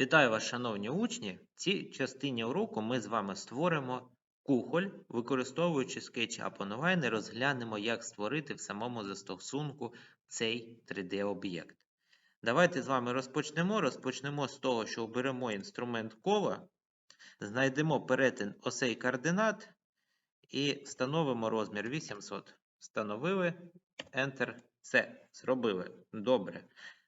Вітаю вас, шановні учні! В цій частині уроку ми з вами створимо кухоль, використовуючи SketchUp Online, розглянемо, як створити в самому застосунку цей 3D-об'єкт. Давайте з вами розпочнемо. Розпочнемо з того, що оберемо інструмент кола, знайдемо перетин осей координат і встановимо розмір 800. Встановили, Enter. Все, зробили. Добре.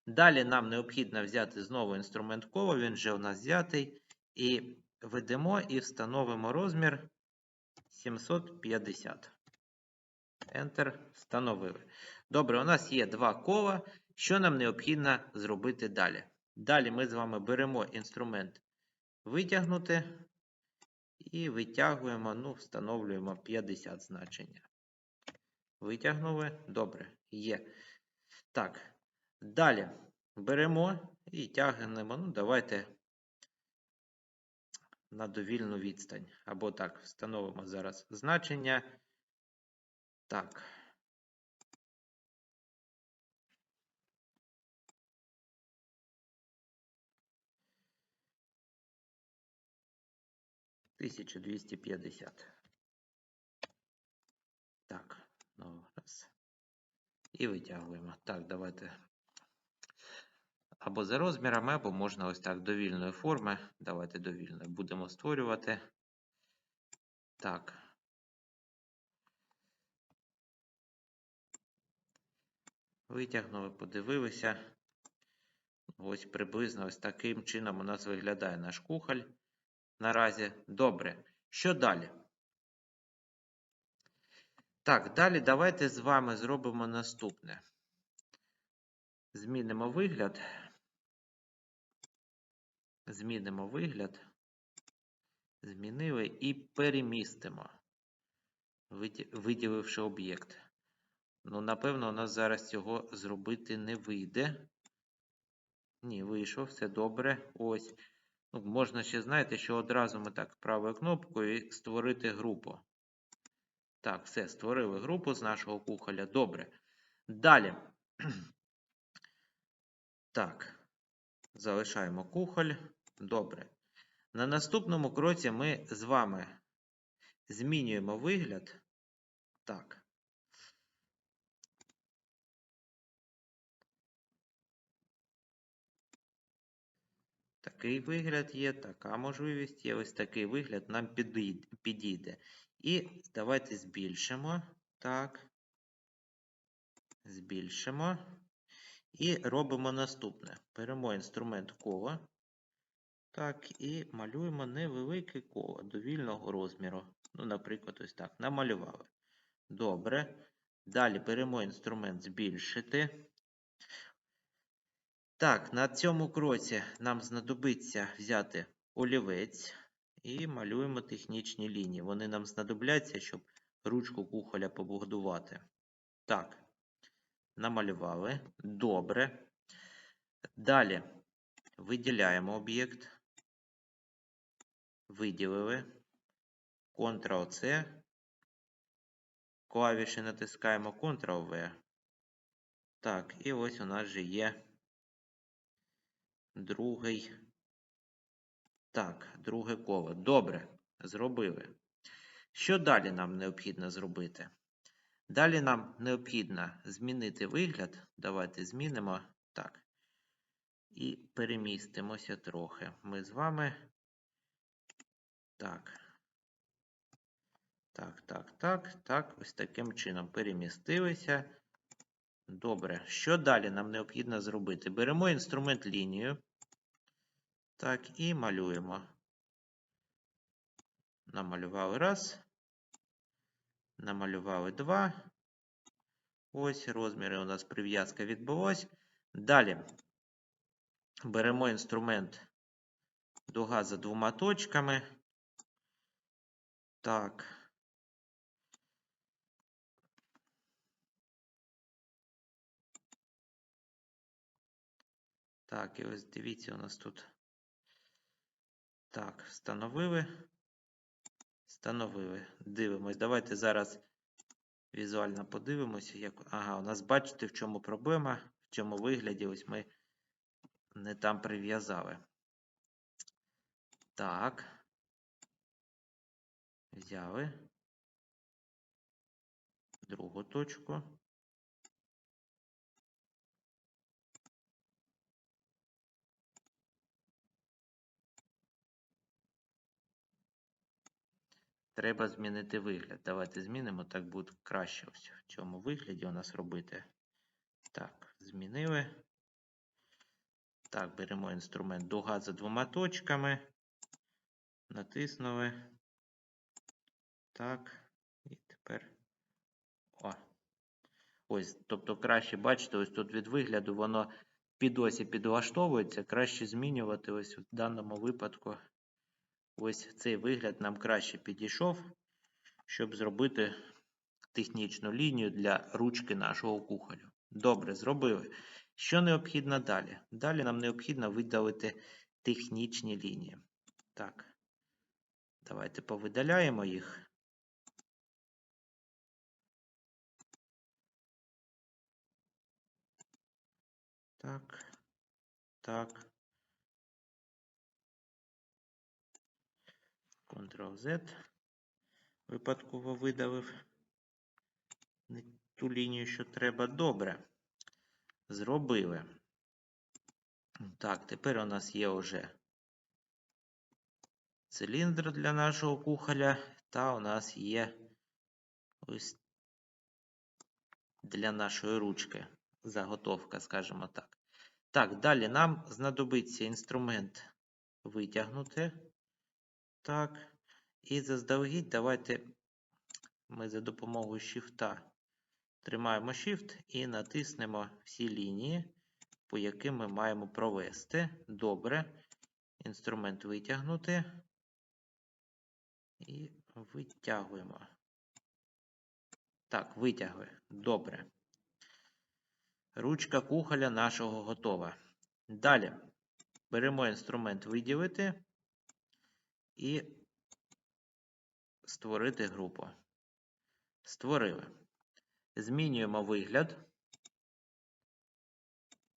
Далі нам необхідно взяти знову інструмент кола, він вже у нас взятий. І ведемо і встановимо розмір 750. Enter. Встановили. Добре, у нас є два кола. Що нам необхідно зробити далі? Далі ми з вами беремо інструмент витягнути і витягуємо, ну, встановлюємо 50 значення. Витягнули. Добре, є. Так. Далі беремо і тягнемо, ну, давайте на довільну відстань. Або так, встановимо зараз значення. Так. Тисяча двісті п'ятдесят. Так, ну раз. І витягуємо. Так, давайте. Або за розмірами, або можна ось так довільної форми. Давайте довільної будемо створювати. Так. Витягнули, подивилися. Ось приблизно ось таким чином у нас виглядає наш кухоль. Наразі добре. Що далі? Так, далі давайте з вами зробимо наступне. Змінимо вигляд. Змінимо вигляд. Змінили і перемістимо, виділивши об'єкт. Ну, напевно, у нас зараз цього зробити не вийде. Ні, вийшов, все добре. Ось. Ну, Можна ще, знаєте, що одразу ми так правою кнопкою створити групу. Так, все, створили групу з нашого кухоля. Добре. Далі. Так, залишаємо кухоль. Добре. На наступному кроці ми з вами змінюємо вигляд. Так. Такий вигляд є, така можливість є. Ось такий вигляд нам підійде. І давайте збільшимо. Так. Збільшимо. І робимо наступне. Беремо інструмент коло. Так, і малюємо невелике коло довільного розміру. Ну, наприклад, ось так. Намалювали. Добре. Далі беремо інструмент збільшити. Так, на цьому кроці нам знадобиться взяти олівець і малюємо технічні лінії. Вони нам знадобляться, щоб ручку кухоля побудувати. Так, намалювали. Добре. Далі виділяємо об'єкт. Виділили. Ctrl-C. Клавіші натискаємо Ctrl-V. Так, і ось у нас же є другий. Так, друге коло. Добре, зробили. Що далі нам необхідно зробити? Далі нам необхідно змінити вигляд. Давайте змінимо. Так. І перемістимося трохи. Ми з вами. Так. Так, так, так, так. Ось таким чином перемістилися. Добре. Що далі нам необхідно зробити? Беремо інструмент лінію. Так, і малюємо. Намалювали раз. Намалювали два. Ось розміри у нас прив'язка відбулась. Далі беремо інструмент дуга за двома точками. Так. Так, і ось дивіться, у нас тут. Так, встановили. Встановили. Дивимось. Давайте зараз візуально подивимося. Як... Ага, у нас бачите, в чому проблема, в цьому вигляді ось ми не там прив'язали. Так. Взяли. Другу точку. Треба змінити вигляд. Давайте змінимо, так буде краще ось в цьому вигляді у нас робити. Так, змінили. Так, беремо інструмент дуга за двома точками. Натиснули. Так. І тепер. О. Ось, тобто краще бачите, ось тут від вигляду воно під осі підлаштовується. Краще змінювати ось в даному випадку. Ось цей вигляд нам краще підійшов, щоб зробити технічну лінію для ручки нашого кухолю. Добре, зробили. Що необхідно далі? Далі нам необхідно видалити технічні лінії. Так, давайте повидаляємо їх. Так, так. Ctrl-Z. Випадково видалив не ту лінію, що треба. Добре. Зробили. Так, тепер у нас є вже циліндр для нашого кухоля, та у нас є ось для нашої ручки заготовка, скажімо так. Так, далі нам знадобиться інструмент витягнути. Так. І заздалегідь давайте ми за допомогою Shift тримаємо Shift і натиснемо всі лінії, по яким ми маємо провести. Добре. Інструмент витягнути. І витягуємо. Так, витягли. Добре. Ручка кухоля нашого готова. Далі беремо інструмент виділити і створити групу. Створили. Змінюємо вигляд.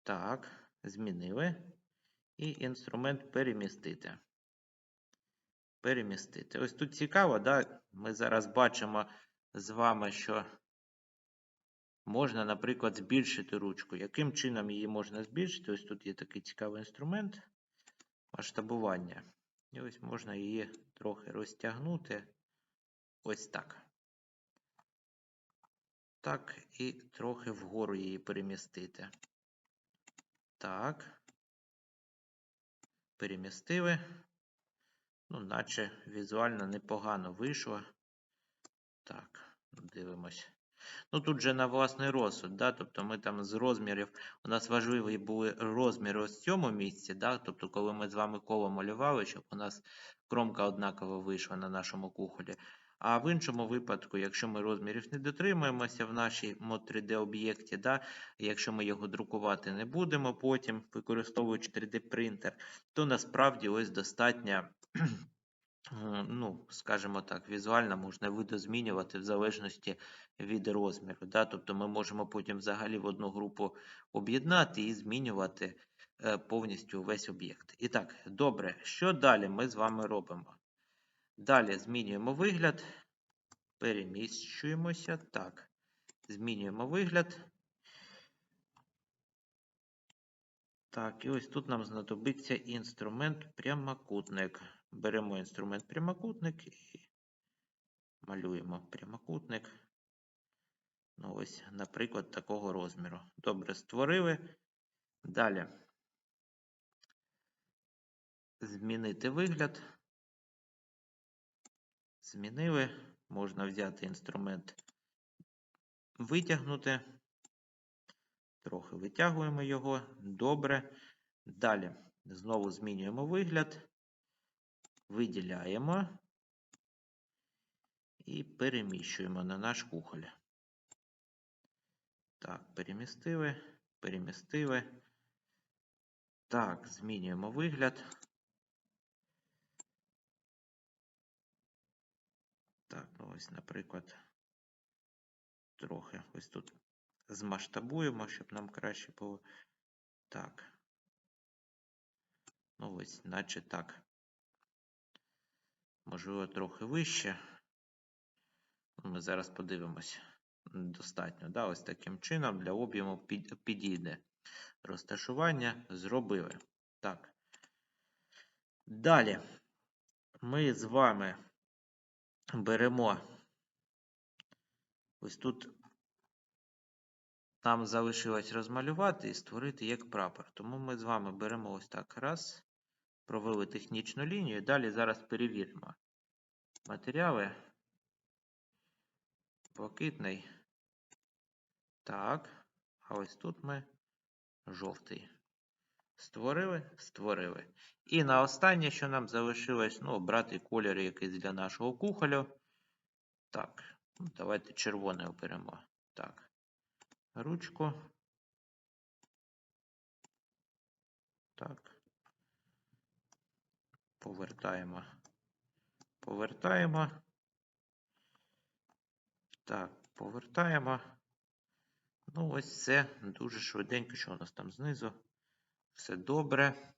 Так, змінили. І інструмент перемістити. Перемістити. Ось тут цікаво, да? ми зараз бачимо з вами, що можна, наприклад, збільшити ручку. Яким чином її можна збільшити? Ось тут є такий цікавий інструмент масштабування. І ось можна її трохи розтягнути. Ось так. Так, і трохи вгору її перемістити. Так. Перемістили. Ну, наче візуально непогано вийшло. Так, дивимось. Ну, тут же на власний розсуд, да? тобто ми там з розмірів, у нас важливі були розміри ось в цьому місці, да? тобто, коли ми з вами коло малювали, щоб у нас кромка однаково вийшла на нашому кухолі. А в іншому випадку, якщо ми розмірів не дотримуємося в нашій мод 3D об'єкті, да, якщо ми його друкувати не будемо потім, використовуючи 3D принтер, то насправді ось достатньо, ну, скажімо так, візуально можна видозмінювати в залежності від розміру. Да? Тобто ми можемо потім взагалі в одну групу об'єднати і змінювати е, повністю весь об'єкт. І так, добре, що далі ми з вами робимо? Далі змінюємо вигляд, переміщуємося. Так, змінюємо вигляд. Так, і ось тут нам знадобиться інструмент прямокутник. Беремо інструмент прямокутник і малюємо прямокутник. Ну, ось, наприклад, такого розміру. Добре, створили. Далі. Змінити вигляд. Змінили. Можна взяти інструмент витягнути. Трохи витягуємо його. Добре. Далі знову змінюємо вигляд, виділяємо і переміщуємо на наш кухоль. Так, перемістили, перемістили. Так, змінюємо вигляд. Так, ну ось, наприклад, трохи ось тут змасштабуємо, щоб нам краще було. Так. Ну ось, наче так. Можливо, трохи вище. Ми зараз подивимось. Достатньо. Да? Ось таким чином для об'єму підійде. Розташування зробили. Так. Далі ми з вами беремо ось тут нам залишилось розмалювати і створити як прапор. Тому ми з вами беремо ось так раз, провели технічну лінію. Далі зараз перевіримо матеріали. Блакитний. Так. А ось тут ми жовтий. Створили, створили. І на останнє, що нам залишилось, ну, обрати колір якийсь для нашого кухолю. Так, ну, давайте червоне оберемо. Так. Ручку. Так. Повертаємо. Повертаємо. Так, повертаємо. Ну, ось все дуже швиденько, що у нас там знизу. Все добре.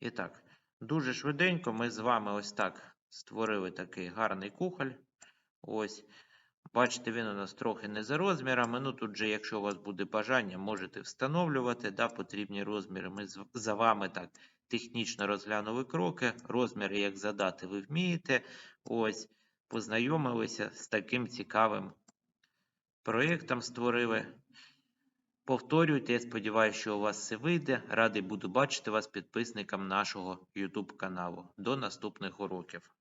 І так, дуже швиденько ми з вами ось так створили такий гарний кухоль. Ось. Бачите, він у нас трохи не за розмірами. Ну тут же, якщо у вас буде бажання, можете встановлювати да, потрібні розміри. Ми за вами так технічно розглянули кроки. Розміри, як задати, ви вмієте. Ось, познайомилися з таким цікавим проєктом створили. Повторюйте, я сподіваюся, що у вас все вийде. Радий буду бачити вас підписникам нашого YouTube каналу. До наступних уроків.